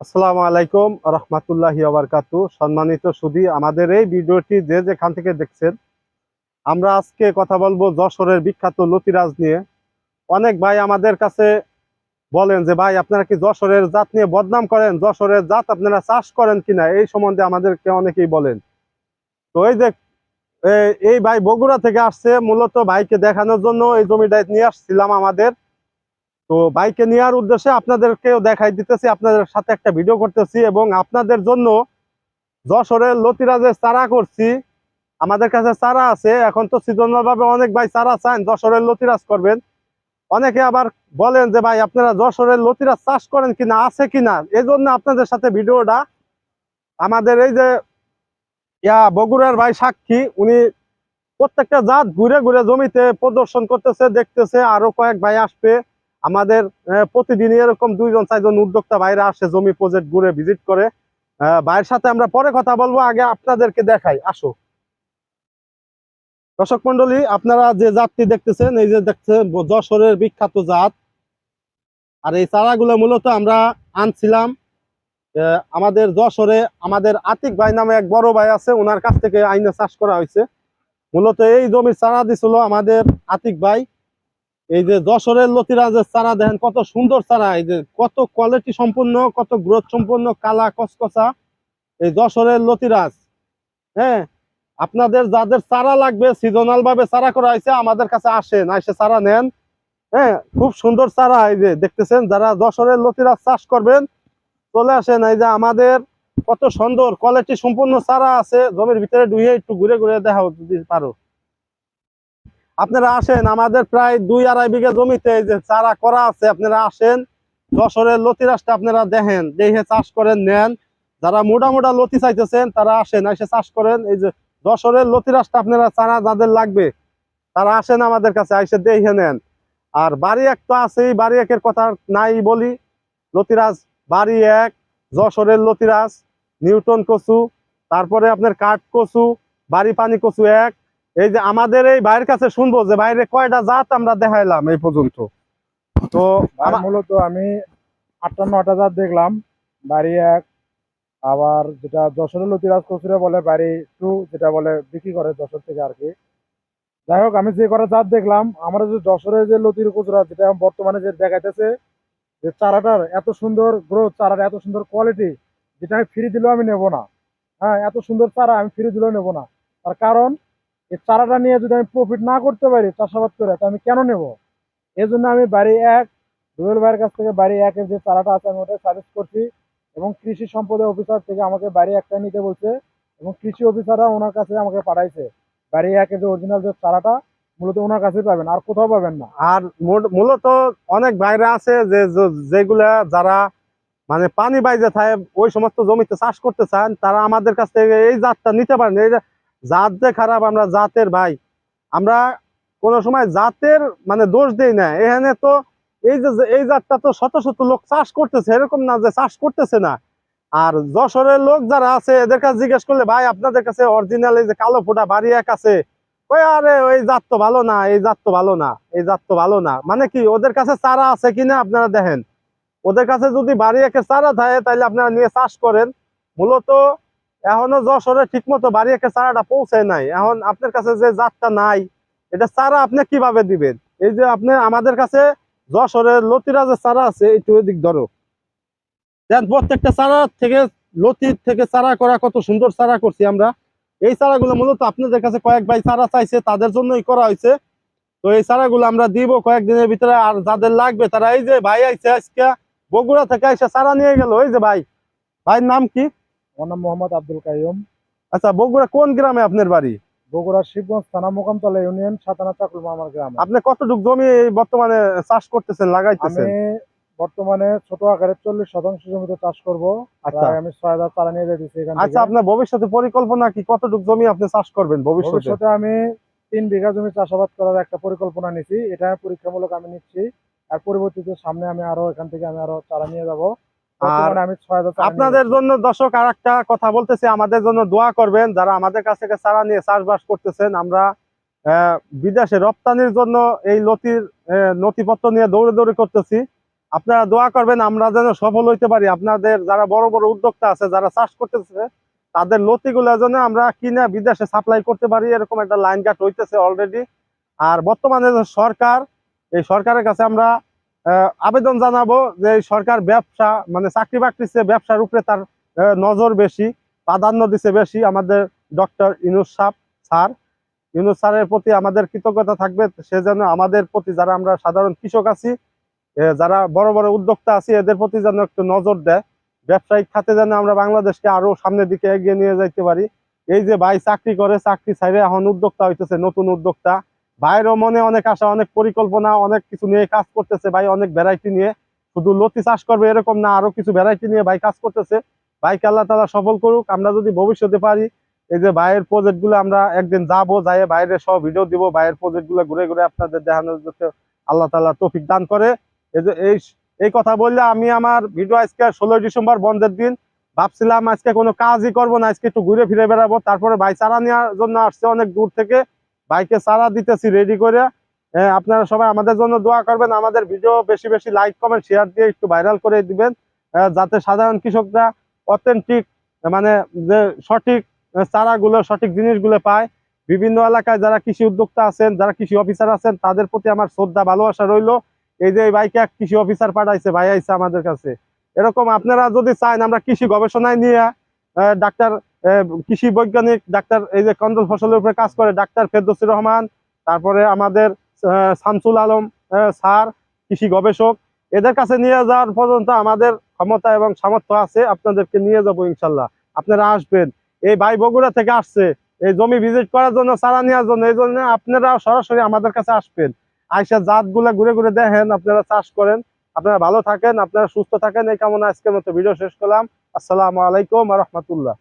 আসসালামু আলাইকুম, রহমতুল্লাহি আবরকাতু সম্মানিত সুদী আমাদের এই ভিডিওটি যে যেখান থেকে দেখছেন, আমরা আজকে কথা বলব যশোরের বিখ্যাত লতিরাজ নিয়ে। অনেক ভাই আমাদের কাছে বলেন যে, ভাই, আপনারা কি যশোরের জাত নিয়ে বদনাম করেন? যশোরের জাত আপনারা চাষ করেন কিনা? এই সম্বন্ধে আমাদেরকে অনেকেই বলেন। তো এই যে এই ভাই বগুড়া থেকে আসছে, মূলত ভাইকে দেখানোর জন্য এই জমিটা নিয়ে আসছিলাম আমাদের। তো বাইকে নেওয়ার উদ্দেশ্যে আপনাদেরকেও দেখাই দিতেছি, আপনাদের সাথে একটা ভিডিও করতেছি এবং আপনাদের জন্য যশোরের লতিরাজের চারা করছি। আমাদের কাছে চারা আছে, এখন তো ভাবে অনেক ভাই চারা চান, যশোরের লতিরাজ করবেন। অনেকে আবার বলেন যে, ভাই, আপনারা যশোরের লতিরাজ চাষ করেন কিনা, আছে কিনা? এই জন্য আপনাদের সাথে ভিডিওটা আমাদের এই যে, ইয়া, বগুড়ার ভাই সাক্ষী, উনি প্রত্যেকটা জাত ঘুরে ঘুরে জমিতে প্রদর্শন করতেছে, দেখতেছে, আরও কয়েক ভাই আসবে। আমাদের আহ, প্রতিদিনই এরকম দুইজন চারজন উদ্যোক্তা বাইরে আসে জমি প্রজেক্ট ঘুরে ভিজিট করে। ভাইয়ের সাথে আমরা পরে কথা বলব আগে আপনাদেরকে দেখাই। আসো। দর্শক মন্ডলী আপনারা যে জাতটি দেখতেছেন এই যে দেখছেন যশোরের বিখ্যাত জাত। আর এই চারাগুলো মূলত আমরা আনছিলাম আমাদের যশোরে আমাদের আতিক ভাই নামে এক বড় ভাই আছে ওনার কাছ থেকে আইনে চাষ করা হয়েছে। মূলত এই জমির চারা দিছিল আমাদের আতিক ভাই। এই যে যশোরের লতিরাজের চারা দেখেন, কত সুন্দর চারা। এই যে কত কোয়ালিটি সম্পূর্ণ, কত গ্রোথ সম্পূর্ণ, কালা কসকসা এই যশোরের লতিরাজ হ্যাঁ আপনাদের যাদের চারা লাগবে সিজনাল ভাবে চারা করা হয়েছে, আমাদের কাছে আসেন এসে চারা নেন। হ্যাঁ খুব সুন্দর চারা, এই যে দেখতেছেন, যারা যশোরের লতিরাজ চাষ করবেন, চলে আসেন। এই যে আমাদের কত সুন্দর কোয়ালিটি সম্পূর্ণ চারা আছে, জমির ভিতরে ডুইয়ে একটু ঘুরে ঘুরে যদি পারো। আপনারা আসেন, আমাদের প্রায় দুই আড়াই বিঘা জমিতে যে চারা করা আছে, আপনারা আসেন। যশোরের লতিরাসটা আপনারা দেখেন দেখে চাষ করেন, নেন। যারা মোটা মোটা লতি চাইতেছেন, তারা আসেন, এসে চাষ করেন। এই যে যশোরের লতিরাসটা আপনারা চারা যাদের লাগবে, তারা আসেন আমাদের কাছে, এসে দেখে নেন। আর বাড়ি এক তো আছেই বাড়ি একের কথা নাই বলি। লতিরাজ বাড়ি এক যশোরের লতিরাজ নিউটন কচু, তারপরে আপনার কাঠ কচু, বাড়ি পানি কচু এক এই যে আমাদের এই ভাইয়ের কাছে শুনব যে বাইরে কয়টা জাত আমরা দেখাইলাম এই পর্যন্ত? তো মূলত আমি আটটা নটা জাত দেখলাম। বাড়ি এক আবার যেটা যশোরের লতিরাজ কচুরে বলে বাড়ি টু যেটা বলে বিক্রি করে যশোর থেকে আর কি। যাই হোক আমি যে কটা জাত দেখলাম আমার যে যশোরের যে লতির কচুরা যেটা বর্তমানে যে দেখাইতেছে যে চারাটার এত সুন্দর গ্রোথ চারার এত সুন্দর কোয়ালিটি যেটা আমি ফ্রি দিলেও আমি নেব না। হ্যাঁ এত সুন্দর চারা আমি ফ্রি দিলেও নেব না। তার কারণ এই চারাটা নিয়ে যদি আমি প্রফিট না করতে পারি চাষাবাদ করে, তো আমি কেন নেব? এই জন্য আমি বাড়ি এক, রুবেল ভাইয়ের কাছ থেকে বাড়ি একের যে চারাটা আছে আমি ওটা সাজেস্ট করছি এবং কৃষি সম্পদের অফিসার থেকে আমাকে বাড়ি একটা নিতে বলছে এবং কৃষি অফিসাররা ওনার কাছে আমাকে পাঠাইছে। বাড়ি একের যে অরিজিনাল যে চারাটা, মূলত ওনার কাছেই পাবেন, আর কোথাও পাবেন না। আর মূল- মূলত অনেক বাইরে আছে যে যেগুলা যারা মানে পানি বাইজে থাকে ওই সমস্ত জমিতে চাষ করতে চান, তারা আমাদের কাছ থেকে এই জাতটা নিতে পারেন। এই জাত যে খারাপ, আমরা জাতের ভাই। আমরা কোন সময় জাতের মানে দোষ দেই না। এখানে তো এই যে, এই জাতটা তো শত শত লোক চাষ করতেছে, এরকম না যে চাষ করতেছে না। আর যশোরের লোক যারা আছে, এদের কাছে জিজ্ঞেস করলে, ভাই, আপনাদের কাছে অরিজিনাল এই যে কালো ফোটা বাড়ি এক আছে? ওই, আরে, ওই জাত তো ভালো না, এই জাত তো ভালো না, এই জাত তো ভালো না। মানে কি, ওদের কাছে চারা আছে কিনা আপনারা দেখেন? ওদের কাছে যদি বাড়ি একে চারা থাকে, তাহলে আপনারা নিয়ে চাষ করেন। মূলত এখনও যশোরে ঠিক মতো বাড়ি একে চারাটা পৌঁছায় নাই। এখন আপনার কাছে যে জাতটা নাই, এটা চারা আপনি কীভাবে দিবেন? এই যে আপনি আমাদের কাছে যশোরের লতিরাজের চারা আছে, একটু এদিক ধরো। দেন প্রত্যেকটা চারা থেকে লতির থেকে চারা করা কত সুন্দর চারা করছি আমরা। এই চারাগুলো মূলত আপনাদের কাছে কয়েক ভাই চারা চাইছে, তাদের জন্যই করা হয়েছে। তো এই চারাগুলো আমরা দিব কয়েকদিনের ভিতরে, আর যাদের লাগবে তারা, এই যে ভাই আইছে আজকে বগুড়া থেকে এসে চারা নিয়ে গেল। ওই যে ভাই, ভাইয়ের নাম কি? আমার নাম মোহাম্মদ আব্দুল কাইম আচ্ছা বগুড়া কোন গ্রামে আপনার বাড়ি? বগুড়া শিবগঞ্জ থানা মোকামতলা ইউনিয়ন সাতানা চাকুলমা আমার গ্রাম। আপনি কতটুক জমি বর্তমানে চাষ করতেছেন আমি লাগাইতেছেন বর্তমানে ছোট আকারে চল্লিশ শতাংশ জমিতে চাষ করব। আচ্ছা। আমি ছয় হাজার চারা নিয়ে যেতেছি আচ্ছা আপনার ভবিষ্যতে পরিকল্পনা কি? কতটুক জমি আপনি চাষ করবেন ভবিষ্যতে? ভবিষ্যতে আমি তিন বিঘা জমি চাষাবাদ করার একটা পরিকল্পনা নিছি। এটা পরীক্ষামূলক আমি নিচ্ছি। আর পরবর্তীতে সামনে আমি আরও এখান থেকে আমি আরও চারা নিয়ে যাব। নিয়ে আপনাদের জন্য দর্শক আর একটা কথা বলতেছি আমাদের জন্য দোয়া করবেন যারা আমাদের কাছ থেকে চারা নিয়ে চাষবাস করতেছেন আমরা বিদেশে রপ্তানির জন্য এই লতির নথিপত্র নিয়ে দৌড়ে দৌড়ে করতেছি। আপনারা দোয়া করবেন আমরা যেন সফল হইতে পারি। আপনাদের যারা বড় বড় উদ্যোক্তা আছে যারা চাষ করতেছে তাদের লতিগুলো যেন আমরা কিনে বিদেশে সাপ্লাই করতে পারি এরকম একটা লাইন কাট হইতেছে অলরেডি আর বর্তমানে সরকার এই সরকারের কাছে আমরা আবেদন জানাব যে সরকার ব্যবসা মানে চাকরি বাকরির চেয়ে ব্যবসার উপরে তার নজর বেশি, প্রাধান্য দিচ্ছে বেশি আমাদের ডক্টর ইনুস সাহ স্যার। ইউনুস স্যারের প্রতি আমাদের কৃতজ্ঞতা থাকবে, সে যেন আমাদের প্রতি যারা আমরা সাধারণ কৃষক আছি যারা বড় বড় উদ্যোক্তা আছি, এদের প্রতি যেন একটু নজর দেয়। ব্যবসায়িক খাতে যেন আমরা বাংলাদেশকে আরও সামনের দিকে এগিয়ে নিয়ে যাইতে পারি। এই যে ভাই চাকরি করে, চাকরি ছাইরে এখন উদ্যোক্তা হইতেছে, নতুন উদ্যোক্তা। ভাইয়েরও মনে অনেক আশা, অনেক পরিকল্পনা, অনেক কিছু নিয়ে কাজ করতেছে। ভাই অনেক ভ্যারাইটি নিয়ে। শুধু লতি চাষ করবে এরকম না, আরও কিছু ভ্যারাইটি নিয়ে ভাই কাজ করতেছে। ভাইকে আল্লাহ তালা সফল করুক। আমরা যদি ভবিষ্যতে পারি, এই যে ভাইয়ের প্রজেক্টগুলো আমরা একদিন যাব যাই বাইরের সব ভিডিও দিব। ভাইয়ের প্রজেক্টগুলো ঘুরে ঘুরে আপনাদের দেখানোর যাতে আল্লাহ তালা তৌফিক দান করে। এই যে এই এই কথা বললে আমি আমার ভিডিও আজকে ষোলোই ডিসেম্বর বন্ধের দিন। ভাবছিলাম আজকে কোনো কাজই করব না, আজকে একটু ঘুরে ফিরে বেড়াবো। তারপরে ভাই চারা নেওয়ার জন্য আসছে অনেক দূর থেকে। বাইকে চারা দিতেছি রেডি করে। আপনারা সবাই আমাদের জন্য দোয়া করবেন, আমাদের ভিডিও বেশি বেশি লাইক কমেন্ট শেয়ার দিয়ে একটু ভাইরাল করে দিবেন যাতে সাধারণ কৃষকরা অথেন্টিক মানে যে সঠিক চারাগুলো, সঠিক জিনিসগুলো পায়। বিভিন্ন এলাকায় যারা কৃষি উদ্যোক্তা আছেন, যারা কৃষি অফিসার আছেন, তাদের প্রতি আমার শ্রদ্ধা, ভালোবাসা রইল। এই যে বাইকে এক কৃষি অফিসার পাঠাইছে, ভাই আইছে আমাদের কাছে। এরকম আপনারা যদি চান, আমরা কৃষি গবেষণায় নিয়ে ডাক্তার কৃষি বৈজ্ঞানিক ডাক্তার, এই যে কন্দল ফসলের উপরে কাজ করে, ডাক্তার ফেরদৌসির রহমান, তারপরে আমাদের শামসুল আলম স্যার, কৃষি গবেষক, এদের কাছে নিয়ে যাওয়ার পর্যন্ত আমাদের ক্ষমতা এবং সামর্থ্য আছে, আপনাদেরকে নিয়ে যাব ইনশাল্লাহ। আপনারা আসবেন। এই ভাই বগুড়া থেকে আসছে, এই জমি ভিজিট করার জন্য চারা নেওয়ার জন্য, এই জন্য আপনারা সরাসরি আমাদের কাছে আসবেন। আইসা জাতগুলা ঘুরে ঘুরে দেখেন, আপনারা চাষ করেন। আপনারা ভালো থাকেন, আপনারা সুস্থ থাকেন, এই কামনা আজকের মতো ভিডিও শেষ করলাম। আসসালামু আলাইকুম রহমতুল্লাহ।